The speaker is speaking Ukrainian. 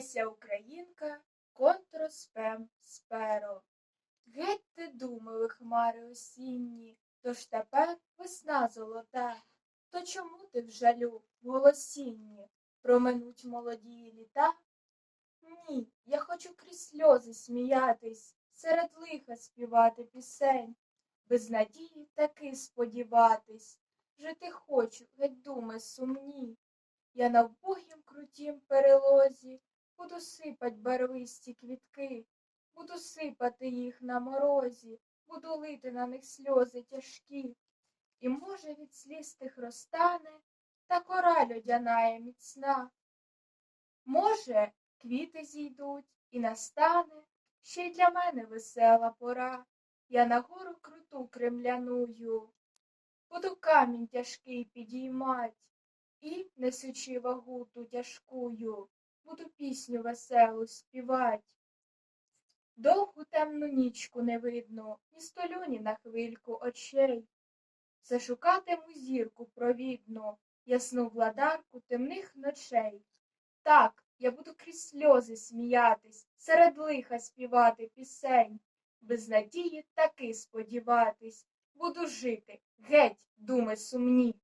Леся Українка, контроспем сперо. Геть ти думали, хмари осінні, тож тепер весна золота. То чому ти в жалю в голосінні проминуть молоді літа? Ні, я хочу крізь сльози сміятись, серед лиха співати пісень, без надії таки сподіватись, жити хочу, геть думи сумні. Я на вбогім крутім перелозі буду сипать барвисті квітки, буду сипати їх на морозі, буду лити на них сльози тяжкі. І, може, від сліз тих розтане та кора льодяная міцна. Може, квіти зійдуть і настане ще й для мене весела пора. Я на гору круту кремляную, буду камінь тяжкий підіймать, і, несучи вагу ту тяжкую, буду пісню веселу співать. Довгу темну нічку не видно, ні столю, ні на хвильку очей. Зашукатиму зірку провідну, ясну владарку темних ночей. Так, я буду крізь сльози сміятись, серед лиха співати пісень, без надії таки сподіватись, буду жити, геть, думи сумні.